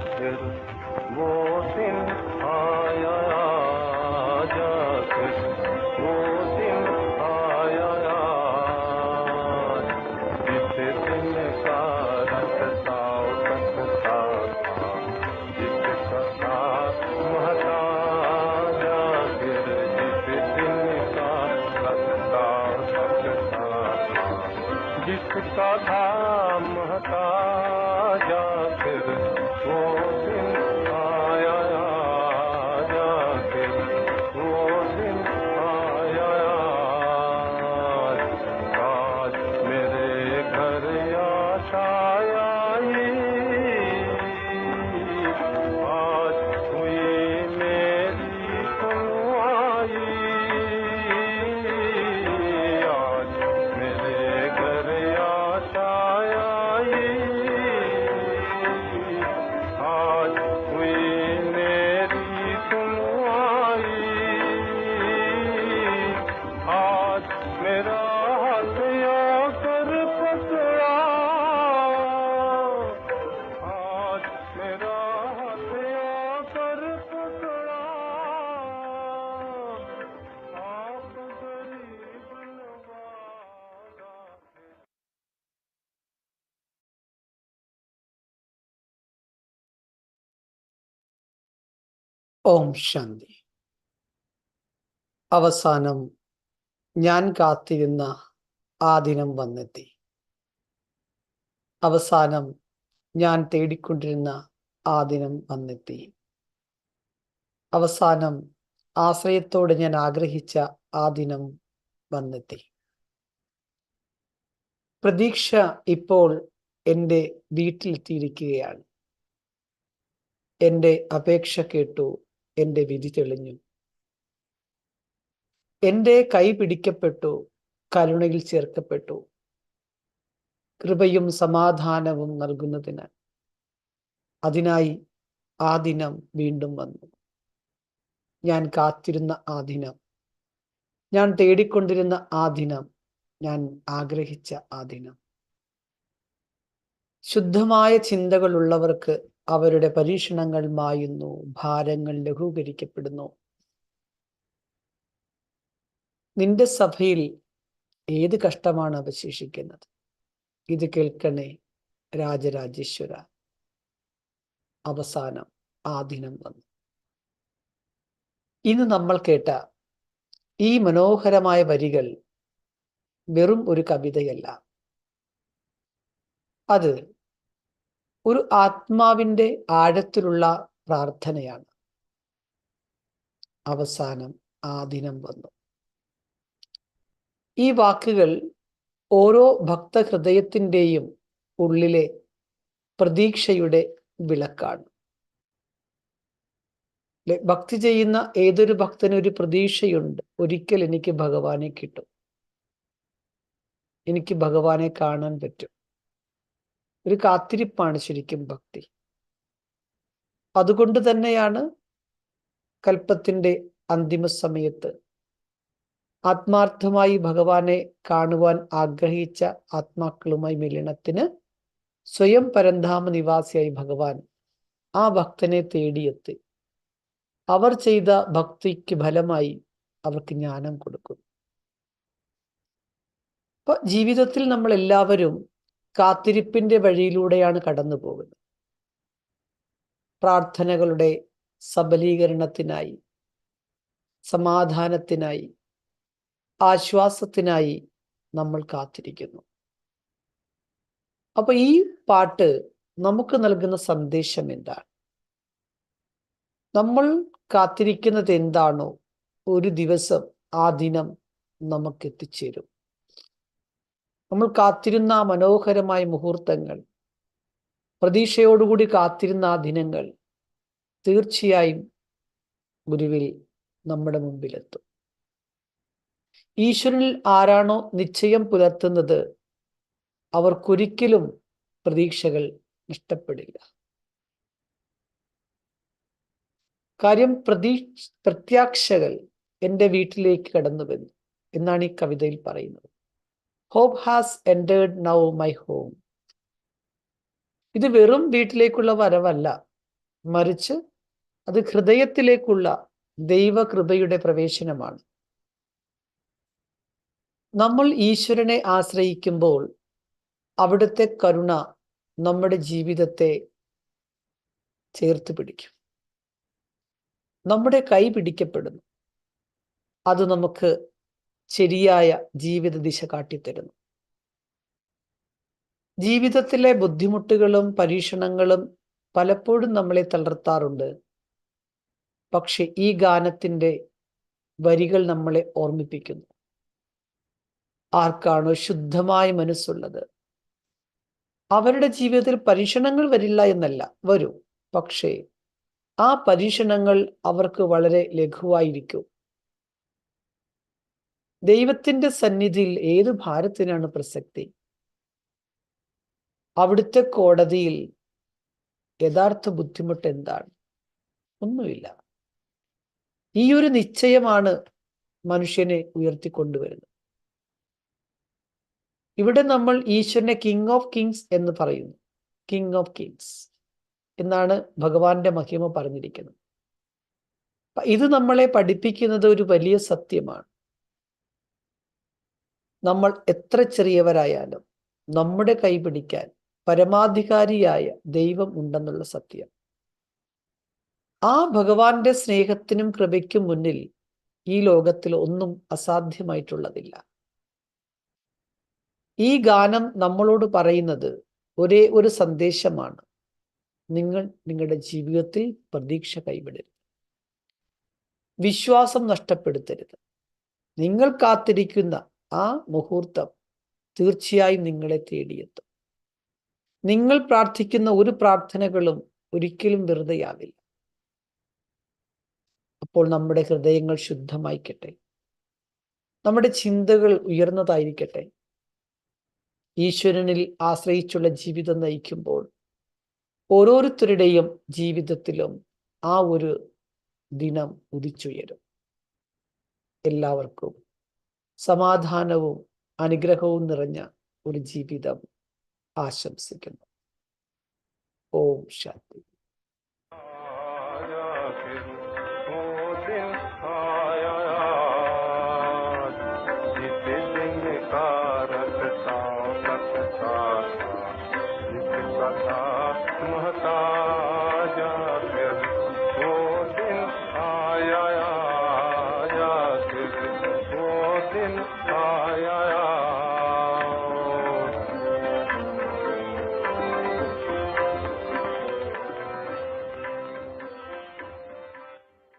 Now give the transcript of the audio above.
फिर वो दिन आया मेरा हाथ आकर पकड़ा आज मेरा हाथ आकर पकड़ा आप गरीब नवाजा ഓം ശാന്തി അവസാനം ഞാൻ കാത്തിരുന്ന ആ ദിനം വന്നെത്തി. അവസാനം ഞാൻ തേടിക്കൊണ്ടിരുന്ന ആ ദിനം വന്നെത്തി. അവസാനം ആശ്രയത്തോടെ ഞാൻ ആഗ്രഹിച്ച ആ ദിനം വന്നെത്തി. പ്രതീക്ഷ ഇപ്പോൾ എന്റെ വീട്ടിലെത്തിയിരിക്കുകയാണ്. എന്റെ അപേക്ഷ കേട്ടു എന്റെ വിധി തെളിഞ്ഞു. എന്റെ കൈ പിടിക്കപ്പെട്ടു കരുണയിൽ ചേർക്കപ്പെട്ടു. കൃപയും സമാധാനവും നൽകുന്നതിന് അതിനായി ആ ദിനം വീണ്ടും വന്നു. ഞാൻ കാത്തിരുന്ന ആ ദിനം ഞാൻ തേടിക്കൊണ്ടിരുന്ന ആ ദിനം ഞാൻ ആഗ്രഹിച്ച ആ ദിനം. ശുദ്ധമായ ചിന്തകളുള്ളവർക്ക് അവരുടെ പരീക്ഷണങ്ങൾ മായുന്നു ഭാരങ്ങൾ ലഘൂകരിക്കപ്പെടുന്നു. നിന്റെ സഭയിൽ ഏത് കഷ്ടമാണ് അവശേഷിക്കുന്നത്? ഇത് കേൾക്കണേ രാജരാജേശ്വര. അവസാനം ആ ദിനം വന്നു. ഇന്ന് നമ്മൾ കേട്ട ഈ മനോഹരമായ വരികൾ വെറും ഒരു കവിതയല്ല. അത് ഒരു ആത്മാവിന്റെ ആഴത്തിലുള്ള പ്രാർത്ഥനയാണ്. അവസാനം ആ ദിനം വന്നു. ഈ വാക്കുകൾ ഓരോ ഭക്തഹൃദയത്തിന്റെയും ഉള്ളിലെ പ്രതീക്ഷയുടെ വിളക്കാണ്. ഭക്തി ചെയ്യുന്ന ഏതൊരു ഭക്തനും ഒരു പ്രതീക്ഷയുണ്ട്. ഒരിക്കൽ എനിക്ക് ഭഗവാനെ കിട്ടും. എനിക്ക് ഭഗവാനെ കാണാൻ പറ്റും. ഒരു കാത്തിരിപ്പാണ് ശരിക്കും ഭക്തി. അതുകൊണ്ട് തന്നെയാണ് കൽപ്പത്തിന്റെ അന്തിമ സമയത്ത് ആത്മാർത്ഥമായി ഭഗവാനെ കാണുവാൻ ആഗ്രഹിച്ച ആത്മാക്കളുമായി മിലനത്തിന് സ്വയം പരന്ധാമ നിവാസിയായി ഭഗവാൻ ആ ഭക്തനെ തേടിയെത്തി. അവർ ചെയ്ത ഭക്തിക്ക് ഫലമായി അവർക്ക് ജ്ഞാനം കൊടുക്കും അപ്പൊ ജീവിതത്തിൽ നമ്മൾ എല്ലാവരും കാത്തിരിപ്പിന്റെ വഴിയിലൂടെയാണ് കടന്നു പോകുന്നത് പ്രാർത്ഥനകളുടെ സബലീകരണത്തിനായി സമാധാനത്തിനായി ആശ്വാസത്തിനായി നമ്മൾ കാത്തിരിക്കുന്നു. അപ്പൊ ഈ പാട്ട് നമുക്ക് നൽകുന്ന സന്ദേശം എന്താണ്? നമ്മൾ കാത്തിരിക്കുന്നത് എന്താണോ ഒരു ദിവസം ആ ദിനം നമുക്ക് എത്തിച്ചേരും. നമ്മൾ കാത്തിരുന്ന മനോഹരമായ മുഹൂർത്തങ്ങൾ പ്രതീക്ഷയോടുകൂടി കാത്തിരുന്ന ആ ദിനങ്ങൾ തീർച്ചയായും ഗുരുവിൽ നമ്മുടെ മുമ്പിലെത്തും. ഈശ്വരനിൽ ആരാണോ നിശ്ചയം പുലർത്തുന്നത് അവർക്കൊരിക്കലും പ്രതീക്ഷകൾ നഷ്ടപ്പെടില്ല. കാര്യം പ്രതീ പ്രത്യാക്ഷകൾ എന്റെ വീട്ടിലേക്ക് കടന്നു വന്നു എന്നാണ് ഈ കവിതയിൽ പറയുന്നത്. Hope has ended now my home ഇത് വെറും വീട്ടിലേക്കുള്ള വരവല്ല. മറിച്ച് അത് ഹൃദയത്തിലേക്കുള്ള ദൈവകൃപയുടെ പ്രവേശനമാണ്. നമ്മൾ ഈശ്വരനെ ആശ്രയിക്കുമ്പോൾ അവിടുത്തെ കരുണ നമ്മുടെ ജീവിതത്തെ ചേർത്ത് പിടിക്കും. നമ്മുടെ കൈ പിടിക്കപ്പെടുന്നു. അത് നമുക്ക് ശരിയായ ജീവിത ദിശ കാട്ടിത്തരുന്നു. ജീവിതത്തിലെ ബുദ്ധിമുട്ടുകളും പരീക്ഷണങ്ങളും പലപ്പോഴും നമ്മളെ തളർത്താറുണ്ട്. പക്ഷെ ഈ ഗാനത്തിന്റെ വരികൾ നമ്മളെ ഓർമ്മിപ്പിക്കുന്നു. ആർക്കാണോ ശുദ്ധമായ മനസ്സുള്ളത്? അവരുടെ ജീവിതത്തിൽ പരീക്ഷണങ്ങൾ വരില്ല എന്നല്ല വരും. പക്ഷേ ആ പരീക്ഷണങ്ങൾ അവർക്ക് വളരെ ലഘുവായിരിക്കും. ദൈവത്തിന്റെ സന്നിധിയിൽ ഏത് ഭാരത്തിനാണ് പ്രസക്തി? അവിടുത്തെ കോടതിയിൽ യഥാർത്ഥ ബുദ്ധിമുട്ട് എന്താണ്? ഒന്നുമില്ല. ഈ ഒരു നിശ്ചയമാണ് മനുഷ്യനെ ഉയർത്തിക്കൊണ്ടുവരുന്നത്. ഇവിടെ നമ്മൾ ഈശ്വരനെ കിങ് ഓഫ് കിങ്സ് എന്ന് പറയുന്നു. കിങ് ഓഫ് കിങ്സ് എന്നാണ് ഭഗവാന്റെ മഹിമ പറഞ്ഞിരിക്കുന്നത്. ഇത് നമ്മളെ പഠിപ്പിക്കുന്നത് ഒരു വലിയ സത്യമാണ്. നമ്മൾ എത്ര ചെറിയവരായാലും നമ്മുടെ കൈപിടിക്കാൻ പരമാധികാരിയായ ദൈവം ഉണ്ടെന്നുള്ള സത്യം. ആ ഭഗവാന്റെ സ്നേഹത്തിനും കൃപയ്ക്കും മുന്നിൽ ഈ ലോകത്തിൽ ഒന്നും അസാധ്യമായിട്ടുള്ളതില്ല. ഈ ഗാനം നമ്മളോട് പറയുന്നത് ഒരേ ഒരു സന്ദേശമാണ്. നിങ്ങൾ നിങ്ങളുടെ ജീവിതത്തിൽ പ്രതീക്ഷ കൈവിടരുത്. വിശ്വാസം നഷ്ടപ്പെടുത്തരുത്. നിങ്ങൾ കാത്തിരിക്കുന്ന ആ മുഹൂർത്തം തീർച്ചയായും നിങ്ങളെ തേടിയെത്തും. നിങ്ങൾ പ്രാർത്ഥിക്കുന്ന ഒരു പ്രാർത്ഥനകളും ഒരിക്കലും വെറുതെയാവില്ല. അപ്പോൾ നമ്മുടെ ഹൃദയങ്ങൾ ശുദ്ധമായിക്കട്ടെ. നമ്മുടെ ചിന്തകൾ ഉയർന്നതായിരിക്കട്ടെ. ഈശ്വരനിൽ ആശ്രയിച്ചുള്ള ജീവിതം നയിക്കുമ്പോൾ ഓരോരുത്തരുടെയും ജീവിതത്തിലും ആ ഒരു ദിനം ഉദിച്ചുയരും. എല്ലാവർക്കും സമാധാനവും അനുഗ്രഹവും നിറഞ്ഞ ഒരു ജീവിതം ആശംസിക്കുന്നു. ഓം ശാന്തി.